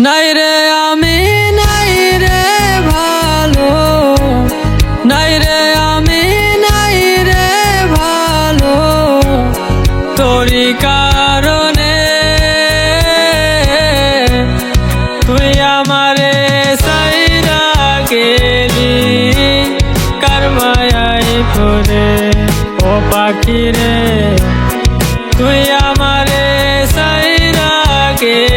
নাই রে আমি, নাই রে ভালো। নাই রে আমি, নাই রে ভালো। তোরি কারণে তুই আমারে সাইরা গেলি কারমায়াই করে ও পাখি রে তুই আমারে সাইরা গেলি।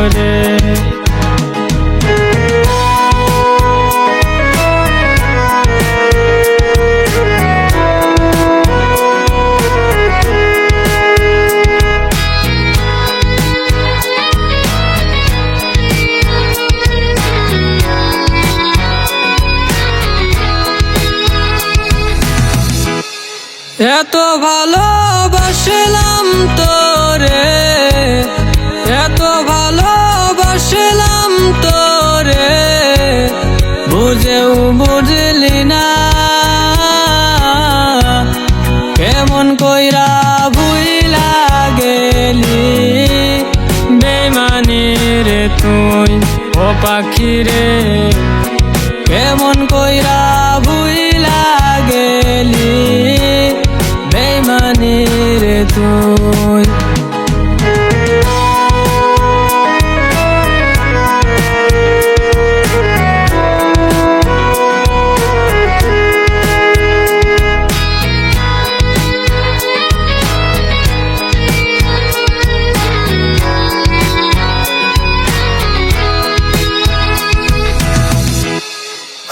করে এত ভালোবাসলাম তোরে। না। কেমন কইরা ভুইলা গেলি? বেমানি রে তুই, ও পাখি রে। কেমন কইরা ভুইলা গেলি? বেমানি রে তুই।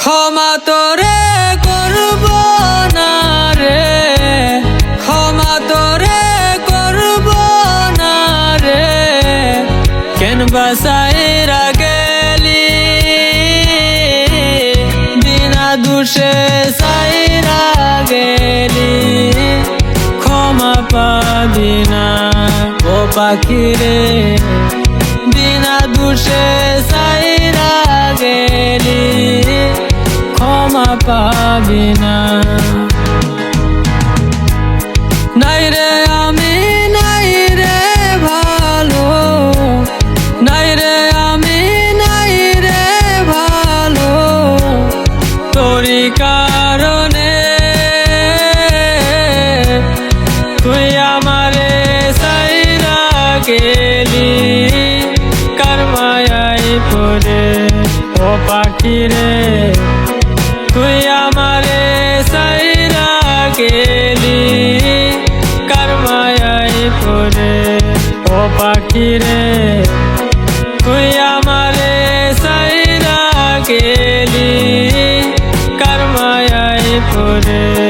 ক্ষমা তোরে করব না রে। ক্ষমা তোরে করব না রে। কেন বাসাইরা গেলি? বিনা দুষে সাইরা গেলি। ক্ষমা পাবি না ও পাখি রে বিনা দুষে পাবি না নাই রে আমি, নাই রে ভালো। নাই রে আমি, নাই রে ভালো। তোরি কারণে তুই আমারে সাইরা গেলি। কারমায়াই পরে ও পাখি রে। তুই আমারে সাইরা গেলি কার মায়ায় পরে ও পাখি রে তুই আমারে সাইরা গেলি কার মায়ায় পরে